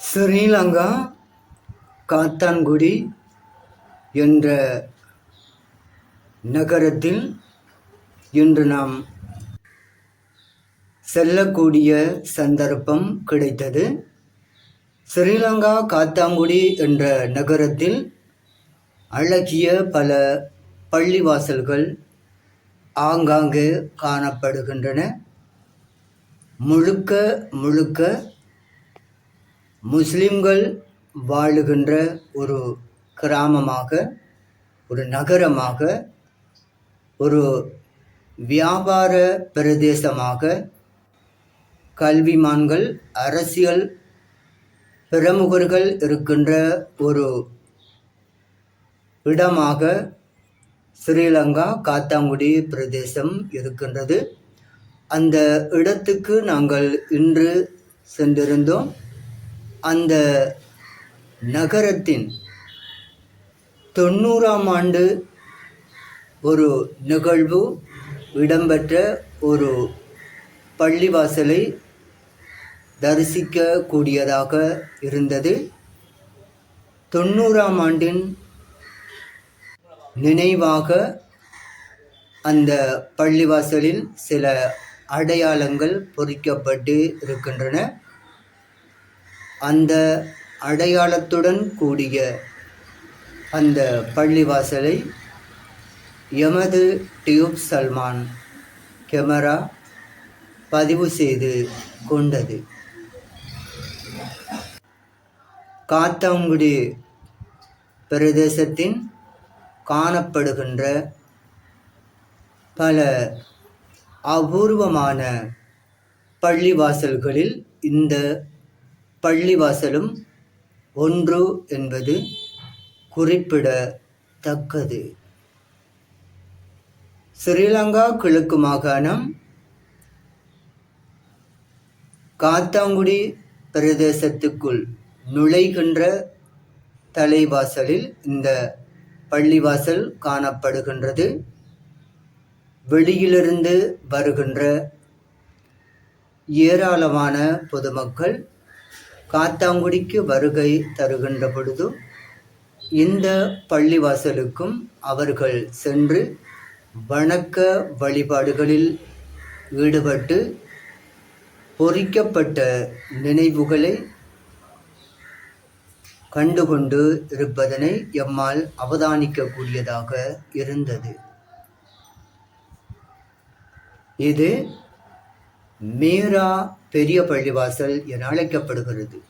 ஸ்ரீலங்கா காத்தான்குடி என்ற நகரத்தில் இன்று நாம் செல்லக்கூடிய சந்தர்ப்பம் கிடைத்தது. ஸ்ரீலங்கா காத்தாங்குடி என்ற நகரத்தில் அழகிய பல பள்ளிவாசல்கள் ஆங்காங்கே காணப்படுகின்றன. முழுக்க முழுக்க முஸ்லிம்கள் வாழுகின்ற ஒரு கிராமமாக ஒரு நகரமாக ஒரு வியாபார பிரதேசமாக கல்விமான்கள் அரசியல் பிரமுகர்கள் இருக்கின்ற ஒரு இடமாக ஸ்ரீலங்கா காத்தாங்குடி பிரதேசம் இருக்கின்றது. அந்த இடத்துக்கு நாங்கள் இன்று சென்றிருந்தோம். அந்த நகரத்தின் தொண்ணூறாம் ஆண்டு ஒரு நிகழ்வு இடம்பெற்ற ஒரு பள்ளிவாசலை தரிசிக்கக்கூடியதாக இருந்தது. தொண்ணூறாம் ஆண்டின் நினைவாக அந்த பள்ளிவாசலில் சில அடையாளங்கள் பொறிக்கப்பட்டு இருக்கின்றன. அந்த அடையாளத்துடன் கூடிய அந்த பள்ளிவாசலை எமது டியூப் சல்மான் கேமரா பதிவு செய்து கொண்டது. காத்தாங்குடி பிரதேசத்தின் காணப்படுகின்ற பல அபூர்வமான பள்ளிவாசல்களில் இந்த பள்ளிவாசலும் ஒன்று என்பது குறிப்பிடத்தக்கது. ஸ்ரீலங்கா கிழக்கு மாகாணம் காத்தாங்குடி பிரதேசத்துக்குள் நுழைகின்ற தலைவாசலில் இந்த பள்ளிவாசல் காணப்படுகின்றது. வெளியிலிருந்து வருகின்ற ஏராளமான பொதுமக்கள் காத்தாங்குடிக்கு வருகை தருகின்ற பொழுது இந்த பள்ளிவாசலுக்கும் அவர்கள் சென்று வணக்க வழிபாடுகளில் ஈடுபட்டு பொறிக்கப்பட்ட நினைவுகளை கண்டுகொண்டு இருப்பதனை எம்மால் அவதானிக்கக்கூடியதாக இருந்தது. இது மீரா பெரிய பள்ளிவாசல் என அழைக்கப்படுகிறது.